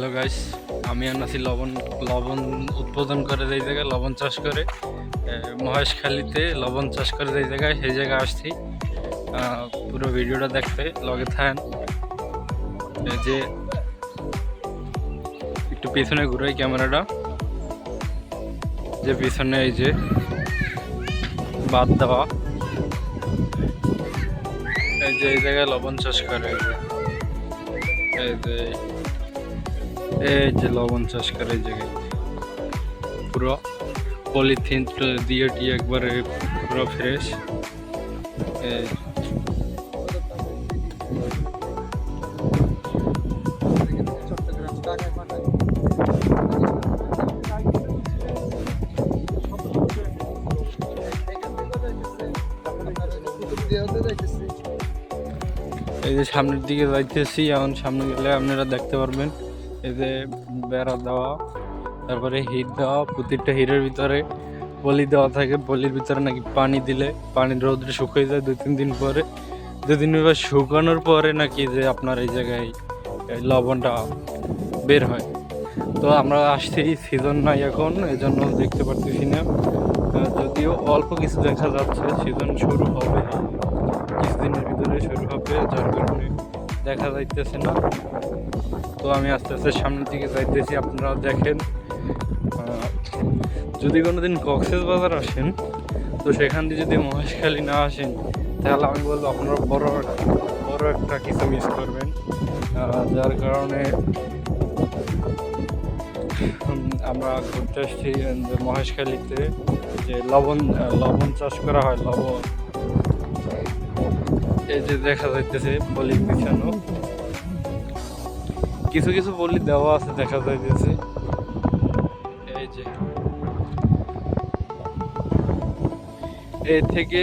Hello guys আমি আনাছি লবণ লবণ উৎপাদন করে যেই জায়গায় লবণ চাষ করে মহেশখালীতে লবণ চাষ করে যেই জায়গায় সেই জায়গায় আসছি। পুরো ভিডিওটা দেখতে, লগে থাকেন। যে একটু পিছনে ঘুরাই ক্যামেরাটা। যে পিছনে এই যে বাদ দেওয়া। এই যে এই জায়গায় লবণ চাষ করে। এই যে এই যে লবণ চাষ করে এই জায়গায়। পুরো পলিথিন দিয়ে টিয়ে একবারে পুরো ফ্রেশ এই যে সামনের দিকে যাইতেছি, এখন সামনে গেলে আপনারা দেখতে পারবেন। এই যে বেড়া দেওয়া, তারপরে হিট দেওয়া, প্রতিটা হিরের ভিতরে বলি দেওয়া থাকে। বলির ভিতরে নাকি পানি দিলে পানি রোদ্রে শুকিয়ে যায় দুই, তিন দিন পরে। দুদিন পর শুকানোর পরে নাকি যে আপনার এই জায়গায় লবণটা বের হয়। তো আমরা আসছি সিজন নাই এখন এই জন্য দেখতে পারতেছি না। যদিও অল্প কিছু দেখা যাচ্ছে সিজন শুরু হবে। কিছুদিনের ভিতরে শুরু হবে, যার কারণে দেখা যাইতেছে না। তো আমি আস্তে আস্তে সামনের দিকে যাইতেছি আপনারা দেখেন। যদি কোনো দিন কক্সেস বাজার আসেন, তো সেখান দিয়ে যদি মহেশখালী না আসেন, তাহলে আমি বলব আপনারা বড় বড় একটা কিছু মিস করবেন। যার কারণে আমরা ঘুরতে আসছি মহেশখালীতে যে লবণ লবণ চাষ করা হয়, লবণ। এই যে দেখা যাইতেছে বলি বিছানো। কিছু কিছু বলি দেওয়া আছে, দেখা যাইতেছে। এই যে। এই থেকে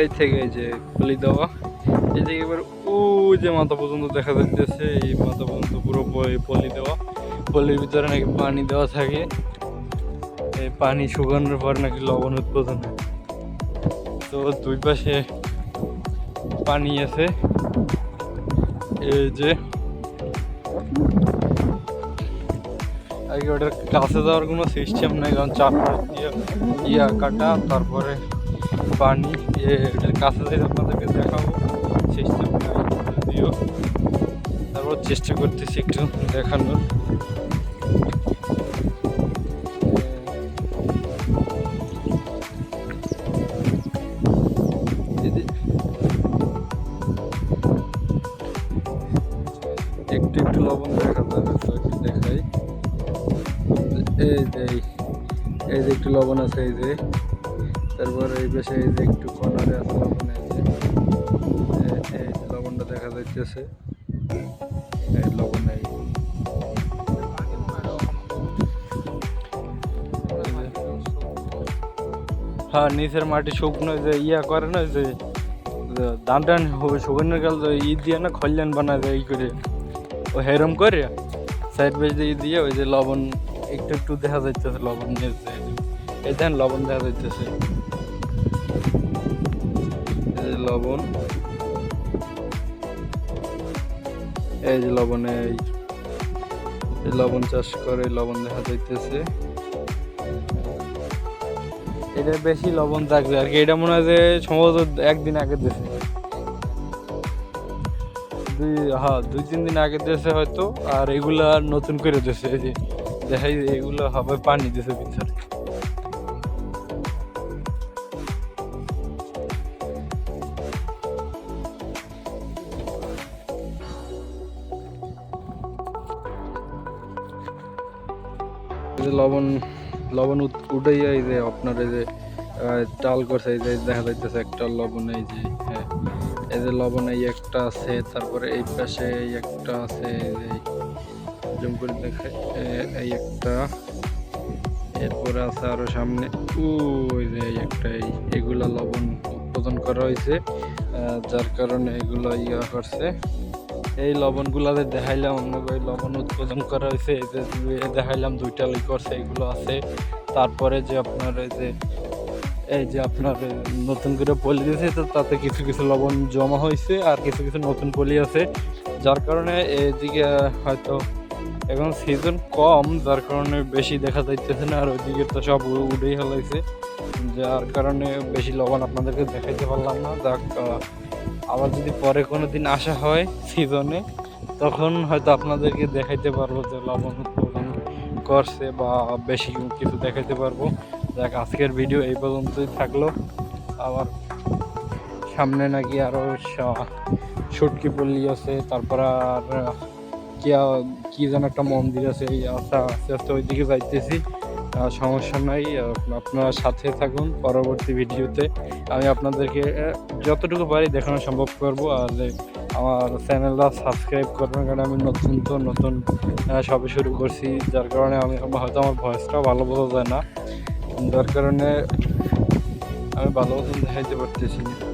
এই থেকে এই যে বলি দেওয়া। এই থেকে এবার ও যে মাথা পর্যন্ত দেখা যাইতেছে, এই মাথা পর্যন্ত পুরো পলি দেওয়া। পলির ভিতরে নাকি পানি দেওয়া থাকে। এই পানি শুকানোর পর নাকি লবণ উৎপাদন হয়। তো দুই পাশে পানি আছে। এই যে আগে ওটার কাছে যাওয়ার কোনো সিস্টেম নেই, কারণ চারপাশ দিয়ে ইয়া কাটা, তারপরে পানি এটার কাছে যেতে আপনাদেরকে দেখাবো সিস্টেম নাই তারপর চেষ্টা করতেছি একটু দেখানোর। লবণ দেখা তো একটু এই যে, এই- যে একটু লবণ আছে, এই যে। তারপর এই পাশে এই যে একটু কর্নারে আছে লবণ, এই যে। যে লবণটা দেখা যাইতেছে। এই লবণ হ্যাঁ নিচের মাটি শুকনো, যে ইয়া করে না, যে যে ধান টান হবে শুকনোর কাল তো ই দিয়ে না খল্যাণ বানায় যায় এই করে। ও হেরম করে সাইড বেজ দিয়ে দিয়ে ওই যে লবণ, একটু একটু দেখা যাইতেছে, লবণ এই দেন লবণ দেখা যাইতেছে। লবণ। এই যে লবণে এই লবণ চাষ করে লবণ দেখা যাইতেছে। এটা বেশি লবণ থাকবে আর কি, এটা মনে হয় যে সম্ভবত একদিন আগে দেশে দুই হ্যাঁ দুই, তিন দিন আগে দেশে হয়তো, আর এগুলা নতুন করে দেশে এই যে, দেখাই এগুলো হবে পানি দেশে ভিতরে। লবণ লবণ উত- উঠেই এই যে আপনার এই যে টাল করছে, এই যে দেখা যাইতেছে একটা লবণ, এই যে হ্যাঁ। এই যে লবণ এই একটা আছে, তারপরে এই পাশে এই একটা আছে জুম দেখাই এই একটা। এরপরে আছে আরও সামনে, ওই যে এই একটা এগুলা লবণ উৎপাদন করা হয়েছে যার কারণে এগুলো ইয়া করছে। এই লবণগুলাতে দেখাইলাম, অন্য লবণ উৎপাদন করা হয়েছে, এই যে দেখাইলাম দুইটা লিক করছে, এগুলো আছে। তারপরে যে আপনার এই যে এই যে আপনার নতুন করে পলি দিয়েছে, তো তাতে কিছু কিছু লবণ জমা হয়েছে আর কিছু কিছু নতুন পলি আছে। যার কারণে এদিকে হয়তো এখন সিজন কম, যার কারণে বেশি দেখা যাইতেছে না, আর ওইদিকে তো সব উ- উঠেই ফেলাইছে। যার কারণে বেশি লবণ আপনাদেরকে দেখাইতে পারলাম না। যাক আবার যদি পরে কোনো দিন আসা হয় সিজনে তখন হয়তো আপনাদেরকে দেখাইতে পারব যে লবণ উৎপাদন করছে বা বেশি কিছু দেখাইতে পারব। যাক আজকের ভিডিও এই পর্যন্তই থাকল। আবার সামনে নাকি আরও সুটকি পল্লি আছে তারপর আর আহ, কি যেন একটা মন্দির আছে এই আস্তে আস্তে আস্তে ওইদিকে যাইতেছি। আহ, সমস্যা নাই আপনারা সাথে থাকুন পরবর্তী ভিডিওতে। আমি আপনাদেরকে যতটুকু পারি দেখানো সম্ভব করব আর আমার চ্যানেলটা সাবস্ক্রাইব করবেন কারণ আমি নতুন তো নতুন সবে শুরু করছি। যার কারণে আমি হয়তো আমার ভয়েসটাও ভালো বোঝা যায় না। যার কারণে আমি ভালো মতন দেখাইতে পারতেছি না